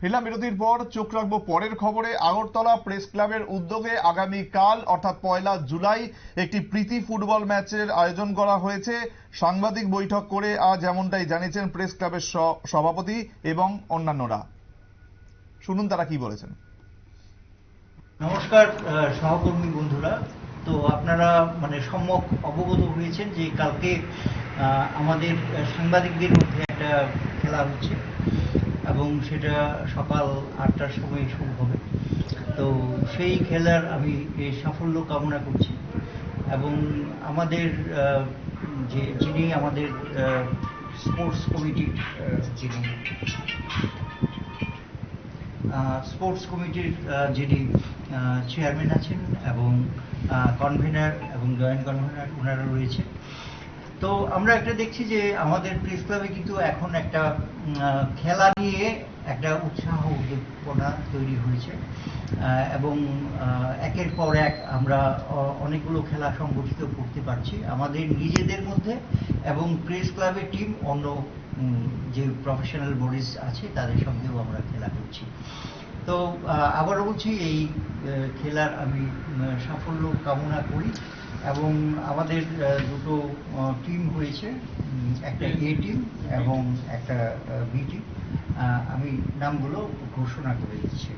ফিরলাম বিরতির পর চোখ রাখব পরের খবরে। আগরতলা প্রেস ক্লাবের উদ্যোগে আগামী কাল অর্থাৎ পয়লা জুলাই, একটি প্রীতি ফুটবল ম্যাচের আয়োজন করা হয়েছে। সাংবাদিক বৈঠক করে আজ এমনটাই জানিয়েছেন প্রেস ক্লাবের সভাপতি এবং অন্যান্যরা। শুনুন তারা কি বলেছেন। নমস্কার সহকর্মী বন্ধুরা। তো আপনারা মানে সম্যক অবগত হয়েছেন যে কালকে আমাদের সাংবাদিকদের মধ্যে একটা খেলা হচ্ছে। এবং সেটা সকাল আটটার সময় শুরু হবে। তো সেই খেলার আমি সাফল্য কামনা করছি। এবং আমাদের যে, যিনি আমাদের স্পোর্টস কমিটির যিনি স্পোর্টস কমিটির যিনি চেয়ারম্যান আছেন এবং কনভেনার এবং জয়েন্ট কনভেনার ওনারা রয়েছেন। তো আমরা একটা দেখছি যে আমাদের প্রেস ক্লাবে কিন্তু এখন একটা খেলা নিয়ে একটা উৎসাহ উদ্দীপনা তৈরি হয়েছে। এবং একের পর এক আমরা অনেকগুলো খেলা সংগঠিত করতে পারছি আমাদের নিজেদের মধ্যে এবং প্রেস ক্লাবের টিম অন্য যে প্রফেশনাল বডিজ আছে তাদের সঙ্গেও আমরা খেলা করছি। তো আবারও বলছি এই খেলার আমি সাফল্য কামনা করি এবং আমাদের দুটো টিম হয়েছে একটা এ টিম এবং একটা বি টিম আমি নামগুলো ঘোষণা করে দিচ্ছি।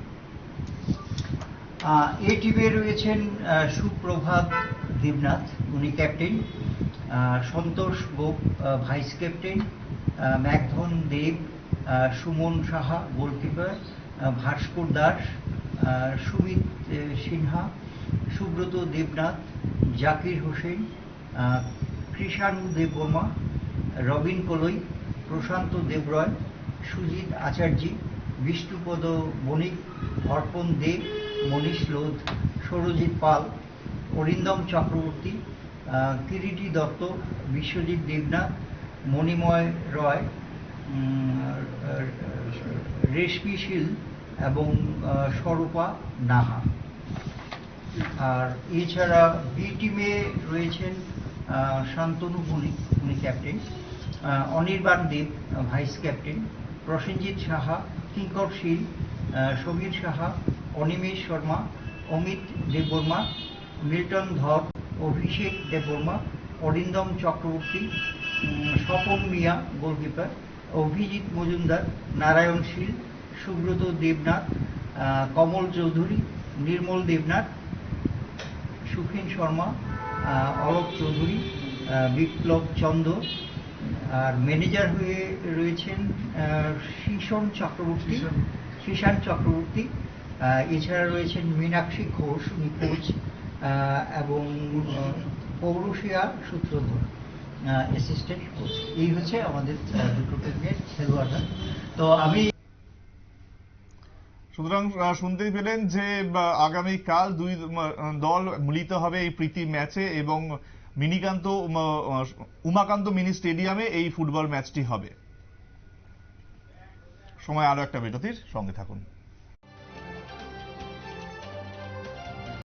এ টিমে রয়েছেন সুপ্রভাত দেবনাথ উনি ক্যাপ্টেন আহ, সন্তোষ গোপ আহ, ভাইস ক্যাপ্টেন ম্যাকধন দেব আহ, সুমন সাহা গোলকিপার ভাস্কর দাস সুমিত সিনহা, সুব্রত দেবনাথ, জাকির হোসেন কৃষাণু দেববর্মা, রবিন কলই, প্রশান্ত দেবরয়, সুজিত আচার্যি, বিষ্ণুপদ বণিক, অর্পণ দেব, মনীষ লোধ সৌরজিৎ পাল, অরিন্দম চক্রবর্তী কিরিটি দত্ত, বিশ্বজিৎ দেবনাথ, মণিময় রয় রেশমি শীল এবং স্বরূপা নাহা। আর এছাড়া বি টিমে রয়েছেন শান্তনু বণিক উনি captain. Anirban Deb, vice captain. Prasenjit Saha, Kinkar Shil Samir Saha, Animesh Sharma, Amit Debbarma, Milton Dhar, Abhishek Debbarma, Arindam Chakraborty Swapan Mia, goalkeeper. Abhijit Majumdar Narayan Shil Subrata Debnath Kamal Chowdhury Nirmal Debnath Sukhen Sharma Alok Chowdhury Biplab Chandra আর manager হয়ে রয়েছেন শীষণ চক্রবর্তী শীষান চক্রবর্তী এছাড়া রয়েছেন মীনাক্ষী ঘোষ উনি coach এবং পৌরশিয়া সূত্রধর। Assistant coach এই হচ্ছে আমাদের দুটো টিমের খেলোয়াড়রা। তো আমি সুতরাং শুনতেই পেলেন যে বা, আগামীকাল দুই দল মিলিত হবে এই প্রীতি ম্যাচে এবং মিনিকান্ত উম, উমাকান্ত মিনি স্টেডিয়ামে এই ফুটবল ম্যাচটি হবে। সময় আরও একটা বিরতির সঙ্গে থাকুন।